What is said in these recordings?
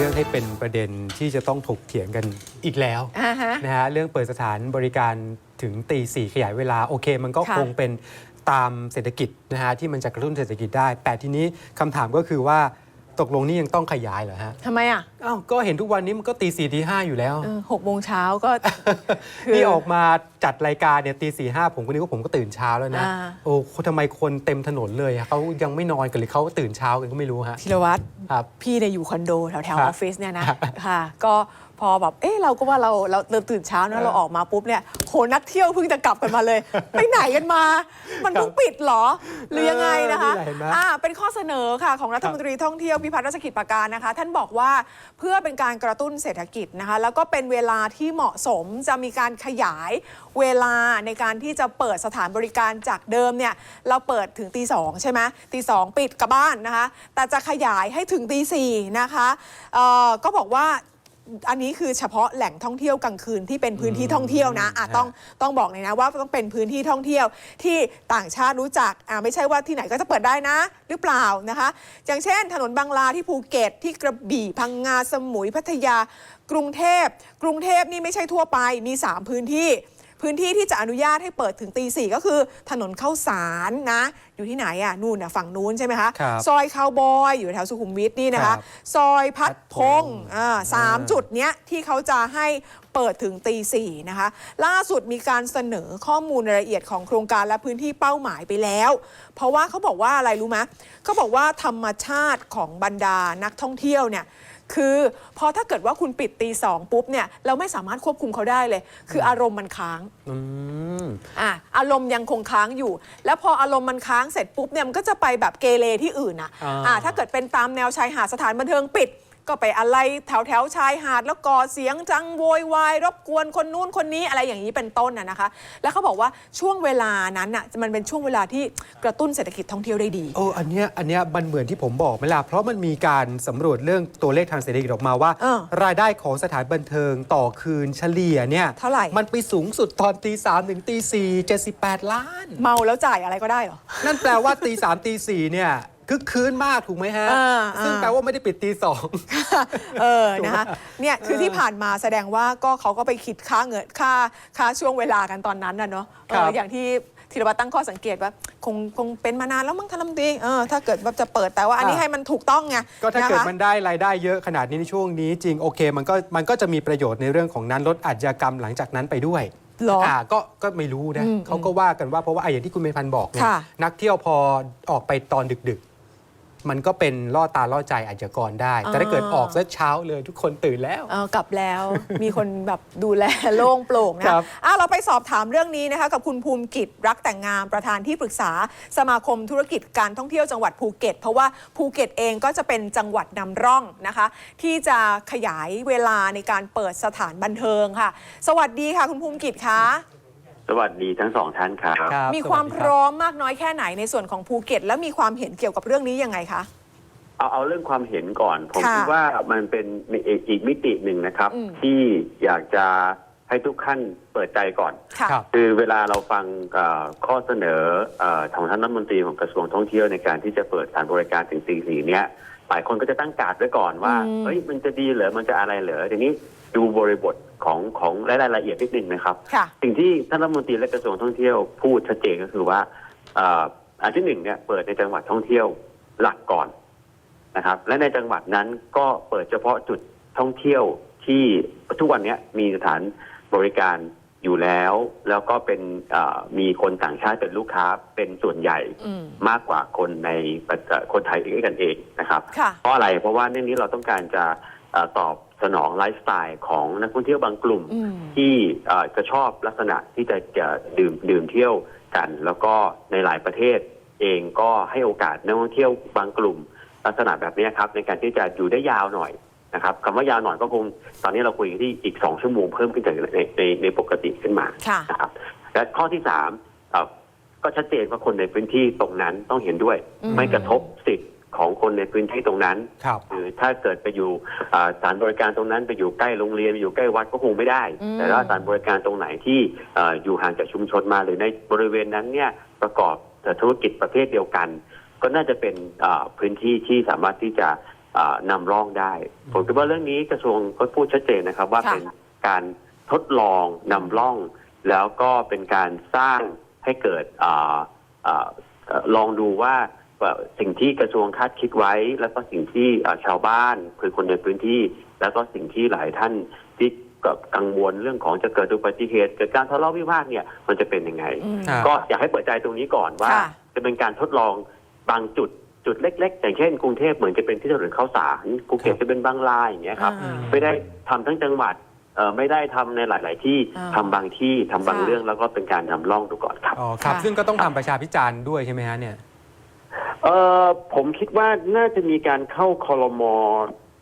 เรื่องให้เป็นประเด็นที่จะต้องถกเถียงกันอีกแล้วอ่าฮะ นะฮะเรื่องเปิดสถานบริการถึงตีสี่ขยายเวลาโอเค มันก็ค่ะ คงเป็นตามเศรษฐกิจนะฮะที่มันจะกระตุ้นเศรษฐกิจได้ แต่ทีนี้คำถามก็คือว่า ตกลงนี่ยังต้องขยายเหรอฮะ ทำไมอะอ้าว ก็เห็นทุกวันนี้มันก็ตีสี่ตีห้าอยู่แล้ว เออหกโมงเช้าก็ คือนี่ออกมาจัดรายการเนี่ยตีสี่ห้าผมก็นึกว่าผมก็ตื่นเช้าแล้วนะ อ่า โอ้ทำไมคนเต็มถนนเลยอะเขายังไม่นอนกันหรือเขาตื่นเช้ากันก็ไม่รู้ฮะ ธีรวัตร ครับ พี่เนี่ยอยู่คอนโดแถวแถวครัอบอฟฟิศเนี่ยนะค่ะ ก็ พอแบบเอ๊ะเราก็ว่าเราเราเราตื่นเช้านะเราออกมาปุ๊บเนี่ยโหนักเที่ยวเพิ่งจะกลับกันมาเลย ไปไหนกันมา มันเพิ่งปิดเหรอ หรือยังไงนะคะเออนี่แหละเห็นไหม อ่าเป็นข้อเสนอค่ะของรัฐมนตรีท่องเที่ยวพิพัฒน์รัชกิจประการนะคะ ท่านบอกว่าเพื่อเป็นการกระตุ้นเศรษฐกิจนะคะ แล้วก็เป็นเวลาที่เหมาะสมจะมีการขยายเวลาในการที่จะเปิดสถานบริการจากเดิมเนี่ยเราเปิดถึงตีสองใช่ไหมตีสองปิดกลับบ้านนะคะ แต่จะขยายให้ถึงตีสี่นะคะเอ่อก็บอกว่า อันนี้คือเฉพาะแหล่งท่องเที่ยวกลางคืนที่เป็นพื้นที่ท่องเที่ยวนะอะฮะต้องต้องบอกเลยนะว่าต้องเป็นพื้นที่ท่องเที่ยวที่ต่างชาติรู้จักอะไม่ใช่ว่าที่ไหนก็จะเปิดได้นะ หรือเปล่านะคะ อย่างเช่น ถนนบางลาที่ภูเก็ตที่กระบี่พังงาสมุยพัทยา กรุงเทพกรุงเทพนี่ไม่ใช่ทั่วไปมี 3 พื้นที่ พื้นที่ที่จะอนุญาตให้เปิดถึงตีสี่ก็คือถนนเข้าสารนะ อยู่ที่ไหนอะนู่นน่ะฝั่งนู้นใช่ไหมคะ ครับซอยคาวบอยอยู่แถวสุขุมวิทนี่นะครัคะ บซอยพัดพงษ์พัดพงษ์อ่าสามอ่าจุดเนี้ยที่เขาจะให้เปิดถึงตีสี่นะคะ ล่าสุดมีการเสนอข้อมูลรายละเอียดของโครงการและพื้นที่เป้าหมายไปแล้ว เพราะว่าเขาบอกว่าอะไรรู้ไหมเขาบอกว่าธรรมชาติของบรรดานักท่องเที่ยวเนี่ย คือพอถ้าเกิดว่าคุณปิดตีสองปุ๊บเนี่ยเราไม่สามารถควบคุมเขาได้เลย คืออารมณ์มันค้างอืมอะอารมณ์ยังคงค้างอยู่ แล้วพออารมณ์มันค้างเสร็จปุ๊บเนี่ยมันก็จะไปแบบเกเรที่อื่นอะอ่า อะถ้าเกิดเป็นตามแนวชายหาดสถานบันเทิงปิด ก็ไปอะไรแถวแถวๆชายหาดแล้วก่อเสียงจังโวยวายรบกวนคนนู้นคนนี้อะไรอย่างนี้เป็นต้นน่ะนะคะ แล้วเขาบอกว่าช่วงเวลานั้นอะมันเป็นช่วงเวลาที่กระตุ้นเศรษฐกิจท่องเที่ยวได้ดี โอ้อันเนี้ยอันเนี้ยมันเหมือนที่ผมบอกไหมล่ะเพราะมันมีการสำรวจเรื่องตัวเลขทางเศรษฐกิจออกมาว่า เออรายได้ของสถานบันเทิงต่อคืนเฉลี่ยเนี่ยเท่าไหร่ มันไปสูงสุดตอนตีสามถึงตีสี่เจ็ดสิบแปดล้าน เมาแล้วจ่ายอะไรก็ได้เหรอ นั่นแปลว่าตีสามตีสี่เนี่ย คึกคืนมากถูกไหมฮะอ่าอ่าซึ่งแปลว่าไม่ได้ปิดตีสอง เออ นะคะ เนี่ย คือที่ผ่านมาแสดงว่าก็เขาก็ไปคิดค่าเงินค่าค่าช่วงเวลากันตอนนั้นนะเนาะเอครัอบ อย่างที่ธีรวัตรตั้งข้อสังเกตว่าคงคงเป็นมานานแล้วมั้งท่านรัฐมนตรีเออ ถ้าเกิดว่าจะเปิดแต่ว่าอันนี้อะให้มันถูกต้องไงก็ถ้าเกิดนะคะมันได้รายได้เยอะขนาดนี้ในช่วงนี้จริงโอเคมันก็มันก็จะมีประโยชน์ในเรื่องของนั้นลดอาชญากรรมหลังจากนั้นไปด้วยเหรอ อ่าก็ก็ไม่รู้นะอืมเขาก็ว่ากันว่าเพราะว่าไอ้อย่างที่คุณเมพันธ์บอกเนี่ยค่ะ นักเที่ยวพอออกไปตอนดึกๆ มันก็เป็นล่อตาล่อใจอาชญากรได้ แต่ถ้าเกิดออกซะเช้าเลยทุกคนตื่นแล้ว เออกลับแล้วมีคนแบบดูแลโล่งโปร่งนะครับอะเราไปสอบถามเรื่องนี้นะคะกับคุณภูมิกิจรักแต่งงามประธานที่ปรึกษาสมาคมธุรกิจการท่องเที่ยวจังหวัดภูเก็ต เพราะว่าภูเก็ตเองก็จะเป็นจังหวัดนำร่องนะคะ ที่จะขยายเวลาในการเปิดสถานบันเทิงค่ะ สวัสดีค่ะ คุณภูมิกิจคะ สวัสดีทั้งสองท่านครับครับมีความสวัสพดีร้อมมากน้อยแค่ไหนในส่วนของภูเก็ต แล้วมีความเห็นเกี่ยวกับเรื่องนี้ยังไงคะ เอาเอาเรื่องความเห็นก่อน ผมค่ะคิดว่ามันเป็นอีกอีกมิติหนึ่งนะครับ อืม ที่อยากจะให้ทุกขั้นเปิดใจก่อน ค่ะ ครับ คือเวลาเราฟังเอ่อข้อเสนอเอ่อของท่านรัฐมนตรีของกระทรวงท่องเที่ยวในการที่จะเปิดสถานบริการถึงตีสี่เนี้ย หลายคนก็จะตั้งการ์ดไว้ก่อนว่าอืมเฮ้ยมันจะดีเหรอมันจะอะไรเหรอทีนี้ดูบริบทของของรายละเอียดนิดนึงนะครับค่ะสิ่งที่ท่านรัฐมนตรีและกระทรวงท่องเที่ยวพูดชัดเจนก็คือว่าเอ่ออันที่หนึ่งเนี่ยเปิดในจังหวัดท่องเที่ยวหลักก่อนนะครับ และในจังหวัดนั้นก็เปิดเฉพาะจุดท่องเที่ยวที่ทุกวันเนี้ยมีสถานบริการ อยู่แล้ว แล้วก็เป็นเอ่อมีคนต่างชาติเป็นลูกค้าเป็นส่วนใหญ่อืมมากกว่าคนในประเทศคนไทยด้วยกันเองนะครับค่ะเพราะอะไรเพราะว่าเรื่องนี้เราต้องการจะเอ่อตอบสนองไลฟ์สไตล์ของนักท่องเที่ยวบางกลุ่มอืมที่เอ่อจะชอบลักษณะที่จะจะดื่มดื่มเที่ยวกัน แล้วก็ในหลายประเทศเองก็ให้โอกาสนักท่องเที่ยวบางกลุ่ม ลักษณะแบบนี้ครับในการที่จะอยู่ได้ยาวหน่อย นะครับคำว่ายาวหน่อยก็คงตอนนี้เราคุยกันที่อีกสองชั่วโมงเพิ่มขึ้นจากในในในปกติขึ้นมาค่ะนะครับและข้อที่สามเอ่อก็ชัดเจนว่าคนในพื้นที่ตรงนั้นต้องเห็นด้วย อืม ไม่กระทบสิทธิ์ของคนในพื้นที่ตรงนั้น ครับ คือถ้าเกิดไปอยู่อ่าสถานบริการตรงนั้นไปอยู่ใกล้โรงเรียนไปอยู่ใกล้วัดก็คงไม่ได้ อืม แต่ว่าสถานบริการตรงไหนที่อ่าอยู่ห่างจากชุมชนมาหรือในบริเวณนั้นเนี่ยประกอบธุรกิจประเภทเดียวกัน ก็น่าจะเป็นอ่าพื้นที่ที่สามารถที่จะอ่า นำร่องได้ ผมคิดว่าเรื่องนี้กระทรวงก็พูดชัดเจนนะครับ ว่าค่ะเป็นการทดลองนำร่อง แล้วก็เป็นการสร้างให้เกิดอ่าอ่าเอ่อลองดูว่าว่าสิ่งที่กระทรวงคาดคิดไว้ แล้วก็สิ่งที่อ่าชาวบ้านคือคนในพื้นที่ แล้วก็สิ่งที่หลายท่านที่กังวลเรื่องของจะเกิดอุบัติเหตุเกิดการทะเลาะวิวาทเนี่ยมันจะเป็นยังไงอืมครับก็อยากให้เปิดใจตรงนี้ก่อนว่าค่ะจะเป็นการทดลองบางจุด จุดเล็กๆอย่างเช่นกรุงเทพเหมือนจะเป็นที่ถนนข้าวสารภูเก็ตจะเป็นบางลายอย่างเงี้ยครับอ่า ไม่ได้ทำทั้งจังหวัดเอ่อไม่ได้ทำในหลาย ๆ ที่อ่าทำบางที่ทำบางค่ะ เรื่องแล้วก็เป็นการนำร่องดูก่อนครับ อ๋อครับ ค่ะ ซึ่งก็ต้องทำประชาพิจารณ์ด้วยใช่ไหมฮะเนี่ย เออผมคิดว่าน่าจะมีการเข้าคอรมอ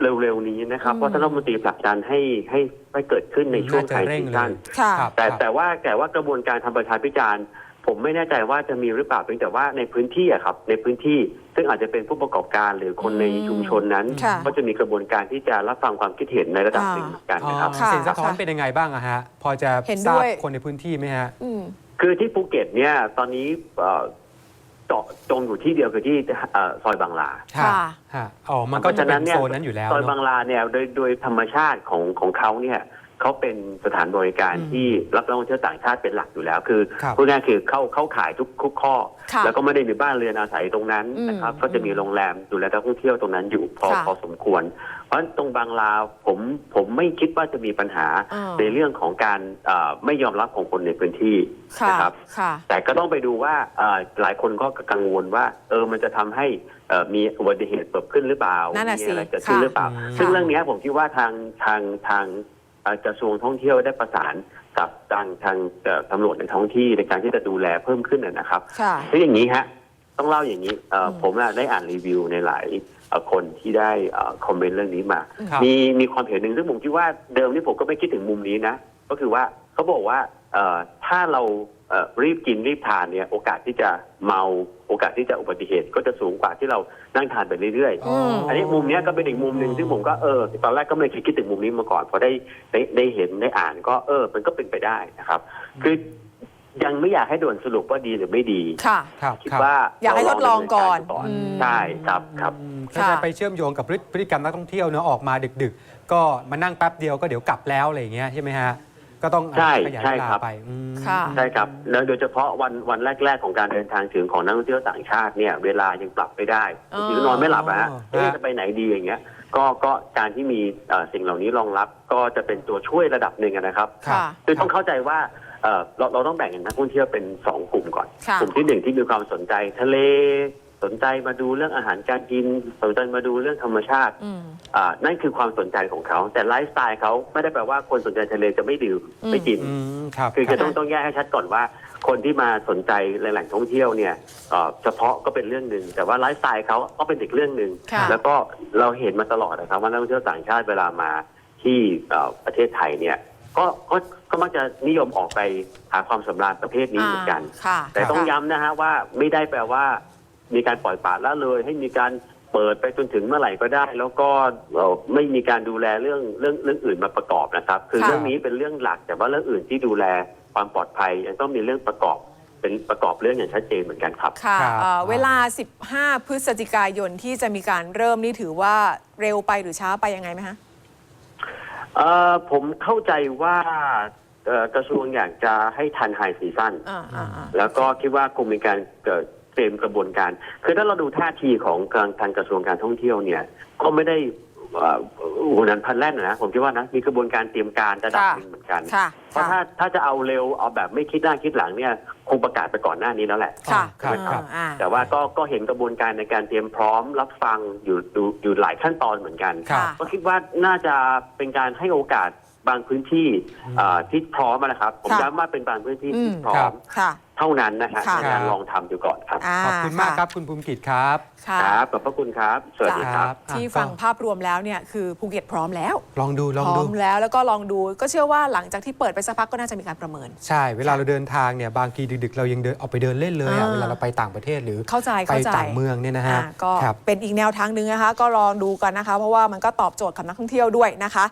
เร็วๆนี้นะครับอืม เพราะท่านรัฐมนตรีผลักดันให้ให้ให้เกิดขึ้นในช่วงน่าจะไทยเร่งซีเลยซั่นค่ะ ครับแต่แต่ว่าแต่ว่ากระบวนการทำประชาพิจารณ์ ผมไม่แน่ใจว่าจะมีหรือเปล่าเพียงแต่ว่าในพื้นที่อะครับในพื้นที่ซึ่งอาจจะเป็นผู้ประกอบการหรือคนในอืมชุมชนนั้น ค่ะ ก็จะมีกระบวนการที่จะรับฟังความคิดเห็นในระดับอ่าหนึ่งเหมือนกันอ๋อนะครับ ค่ะเสียงสะท้อนค่ะเป็นยังไงบ้างอะฮะ พอจะเห็นทราด้บวย คนในพื้นที่ไหมฮะ อืม คือที่ภูเก็ตเนี่ยตอนนี้เอ่อเจาะจงอยู่ที่เดียวคือที่เอ่อซอยบางลา ค่ะ ฮะอ๋อมันก็เพราะจะฉะเป็นั้นนเนี่ยโซนนั้นอยู่แล้วซอยเนบางอะลาเนี่ยโดยโดยธรรมชาติของของเขาเนี่ย เขาเป็นสถานบริการอืมที่รับนักท่องเที่ยวต่างชาติเป็นหลักอยู่แล้ว คือครับพูดง่ายๆคือเข้าเข้าขายทุกทุกข้อค่ะแล้วก็ไม่ได้มีบ้านเรือนอาศัยตรงนั้นนะครับอืมก็จะมีโรงแรมดูแลนักท่องเที่ยวตรงนั้นอยู่พอค่ะพอสมควร เพราะฉะนั้นตรงบางลาผมผมไม่คิดว่าจะมีปัญหาอ่าในเรื่องของการเอ่อไม่ยอมรับของคนในพื้นที่ค่ะนะครับค่ะแต่ก็ต้องไปดูว่าเอ่อหลายคนก็กังวลว่าเออมันจะทำให้เอ่อมีอุบัติเหตุเกิดขึ้นหรือเปล่านั่นน่ะมีสิอะไรเกิดขึ้นค่ะหรือเปล่าอืมซึ่งเรื่องเนี้ยผมคิดว่าทางทางทางเอ่อ กระทรวงท่องเที่ยวได้ประสานกับทางทางเอ่อตำรวจในท้องที่ในการที่จะดูแลเพิ่มขึ้นนะนะครับค่ะคืออย่างนี้ฮะต้องเล่าอย่างนี้เอ่ออมผมน่ะได้อ่านรีวิวในหลายเอ่อคนที่ได้เอ่อคอมเมนต์เรื่องนี้มาครับมีมีความเห็นหนึ่งซึ่งผมคิดว่าเดิมนี่ผมก็ไม่คิดถึงมุมนี้นะ ก็คือว่าเขาบอกว่าเอ่อถ้าเราเอ่อ รีบกินรีบทานเนี่ยโอกาสที่จะเมาโอกาสที่จะอุบัติเหตุ ก็จะสูงกว่าที่เรานั่งทานไปเรื่อยอ๋อมๆอันนี้มุมเนี้ยก็เป็นอีกมุมหนึ่งซึ่งผมก็เออตอนแรกก็ไม่เคยคิดถึงมุมนี้มาก่อนพอได้ได้ได้เห็นได้อ่านก็เออ มันก็เป็นไปได้นะครับ คือยังไม่อยากให้ด่วนสรุปว่าดีหรือไม่ดีค่ะ ครับคิดครับว่าอยากให้ทดลองก่อนเราลงดำเนินการอืมใช่ครับครับ อืมก็ค่ะ จะไปเชื่อมโยงกับพฤติพฤติกรรมนักท่องเที่ยวเนอะออกมาดึก ๆ ก็มานั่งแป๊บเดียวก็เดี๋ยวกลับแล้วอะไรอย่างเงี้ยใช่ไหมฮะ ก็ต้องใช่ขยายใช่เวลาครับ ไปอืม ค่ะ ใช่ครับแล้วโดยเฉพาะวันวันแรก ๆ ของการเดินทางถึงของนักท่องเที่ยวต่างชาติเนี่ยเวลายังปรับไม่ได้อ๋อบางทีก็นอนไม่หลับอะฮะอ๋อเอ๊ะจะไปไหนดีอย่างเงี้ยก็ก็การที่มีเอ่อสิ่งเหล่านี้รองรับก็จะเป็นตัวช่วยระดับหนึ่งอะนะครับครับค่ะ คือต้องเข้าใจว่าเอ่อเราเราต้องแบ่งนักท่องเที่ยวเป็นสองกลุ่มก่อน ค่ะ กลุ่มที่หนึ่งที่มีความสนใจทะเล สนใจมาดูเรื่องอาหารการกิน สนใจมาดูเรื่องธรรมชาติอืม อ่านั่นคือความสนใจของเขา แต่ไลฟ์สไตล์เขาไม่ได้แปลว่าคนสนใจทะเลจะไม่ดื่มอืม ไม่กิน อืมครับคือครัจะบต้องต้องแยกให้ชัดก่อนว่า คนที่มาสนใจแหล่งท่องเที่ยวเนี่ยเอ่อเฉพาะก็เป็นเรื่องหนึ่งแต่ว่าไลฟ์สไตล์เขาก็เป็นอีกเรื่องหนึ่งค่ะ แล้วก็เราเห็นมาตลอดนะครับว่านักท่องเที่ยวต่างชาติเวลามาที่เอ่อประเทศไทยเนี่ยก็ก็ก็มักจะนิยมออกไปหาความสำราญประเภทนี้เหมือนกัน ค่ะ แต่ต้องค่ะย้ำนะฮะว่าไม่ได้แปลว่า มีการปล่อยปละละเลย ให้มีการเปิดไปจนถึงเมื่อไหร่ก็ได้ แล้วก็เอ่อไม่มีการดูแลเรื่องเรื่องเรื่องอื่นมาประกอบนะครับ คือค่ะ เรื่องนี้เป็นเรื่องหลัก แต่ว่าเรื่องอื่นที่ดูแลความปลอดภัยยังต้องมีเรื่องประกอบเป็นประกอบเรื่องอย่างชัดเจนเหมือนกันครับ ค่ะครับ เอ่อเวลา 15 พฤศจิกายนที่จะมีการเริ่มนี่ถือว่าเร็วไปหรือช้าไปยังไงไหมคะ เอ่อผมเข้าใจว่าเอ่อกระทรวงอยากจะให้ทันไฮซีซั่น อ่าอ่าอ่า แล้วก็คิดว่าคงมีการเอ่อ เตรียมกระบวนการ คือถ้าเราดูท่าทีของทางทางกระทรวงการท่องเที่ยวเนี่ยก็ไม่ได้เอ่อหัวนั้นพันแล่นนะผมคิดว่านะมีกระบวนการเตรียมการระดับค่ะหนึ่งเหมือนกันค่ะเพราะถ้าถ้าจะเอาเร็วเอาแบบไม่คิดหน้าคิดหลังเนี่ยคงประกาศไปก่อนหน้านี้แล้วแหละค่ะครับครับอ่าแต่ว่าก็ก็เห็นกระบวนการในการเตรียมพร้อมรับฟังอยู่อยู่อยู่หลายขั้นตอนเหมือนกันครับก็คิดว่าน่าจะเป็นการให้โอกาสบางพื้นที่อืมอ่าที่พร้อมนะครับ ผมค่ะย้ำว่าเป็นบางพื้นที่อืที่มพร้อครัมบค่ะ เท่านั้นนะฮะค่ะในการลองทำดูก่อนครับาขอบคุณมากครับคุณภูมิกิจครับ ค่ะ ครับขอบพระคุณครับ สวัสดีครับที่อะฟังก็ภาพรวมแล้วเนี่ยคือภูเก็ตพร้อมแล้ว ลองดูลองพร้อดู มแล้วแล้วก็ลองดูก็เชื่อว่าหลังจากที่เปิดไปสักพักก็น่าจะมีการประเมิน ใช่เวลาเราเดินทางเนี่ยบางทีดึกๆ เรายังเดินออกไปเดินเล่นเลยอะอ่าเวลาเราไปต่างประเทศหรือเข้าใจไปเข้าใจต่างเมืองเนี่ยนะฮะอ่าก็ครับ เป็นอีกแนวทางหนึ่งนะคะ ก็ลองดูกันนะคะ เพราะว่ามันก็ตอบโจทย์กับนักท่องเที่ยวด้วยนะคะ